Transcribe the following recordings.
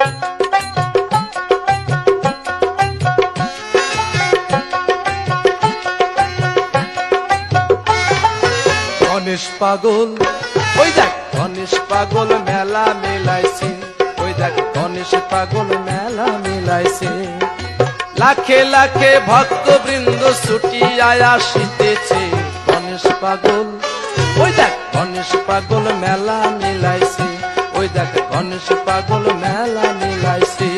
গণেশ পাগল, ওই দেখ। গণেশ পাগল মেলা মেলাইছে, ওই দেখ। গণেশ পাগল মেলা মেলাইছে। লাখে লাখে ভক্ত বৃন্দ ছুটি আসিতেছে। গণেশ পাগল, ওই দেখ। গণেশ পাগল মেলা মিলাইছে। ওই দেখ গণেশ পাগল মেলা মিলাইছে।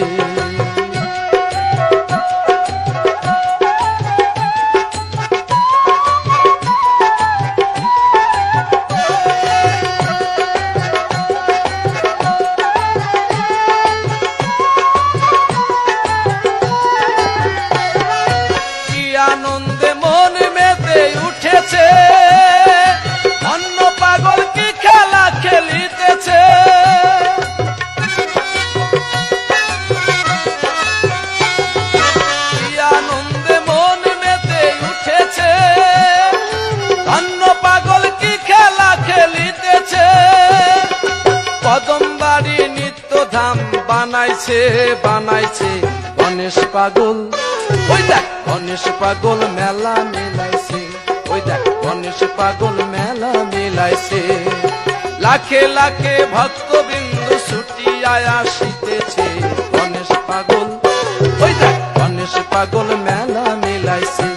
আনন্দে মন মেতে উঠেছে। পাগল কি খেলা খেলিতেছে? নিত্য ধাম বানাইছে বানাইছে গণেশ পাগল। ওই দেখ, গণেশ পাগল মেলা মিলাইছে। ওই দেখ, গণেশ পাগল মেলা লাখে লাখে ভক্ত বিন্দু ছুটি আসিতেছে গণেশ পাগল। ওই দেখ, গণেশ পাগল মেলা মিলাইছে।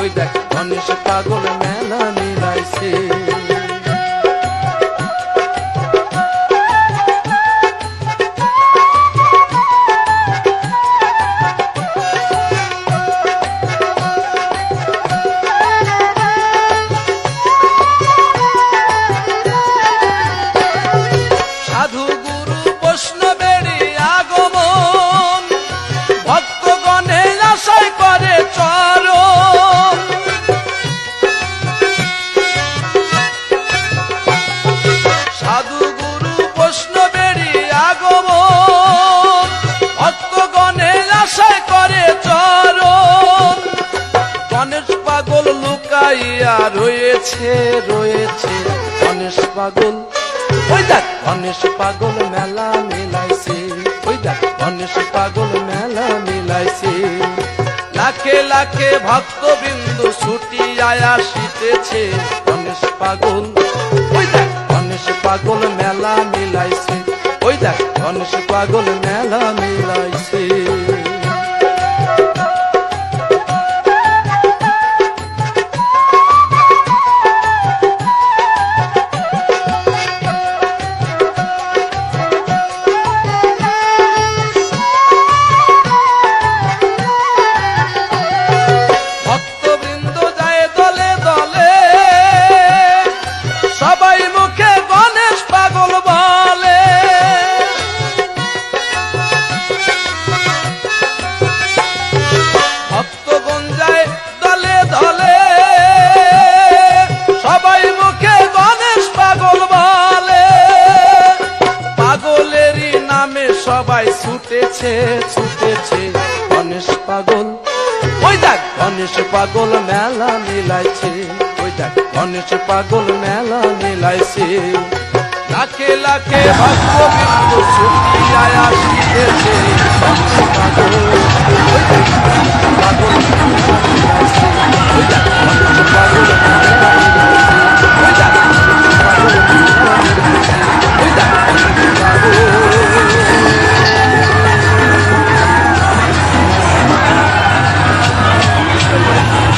ওই দেখ, গণেশ পাগল মেলা রয়েছে রয়েছে গণেশ পাগল। ওই দেখ, গণেশ পাগল মেলা মিলাইছে। ওই দেখ, গণেশ পাগল মেলা মিলাইছে। লাখে লাখে ভক্ত বিন্দু ছুটি আসিতেছে গণেশ পাগল। ওই দেখ, গণেশ পাগল মেলা মিলাইছে। ওই দেখ, গণেশ পাগল মেলা মিলাইছে। সবাই ছুটেছে ছুটেছে গণেশ পাগল। ওই দেখ, গণেশ পাগল মেলা মিলাইছে। ওই দেখ, গণেশ পাগল মেলা মিলাইছে। লাখে লাখে আসিতেছে। গণেশ পাগল, ওই দেখ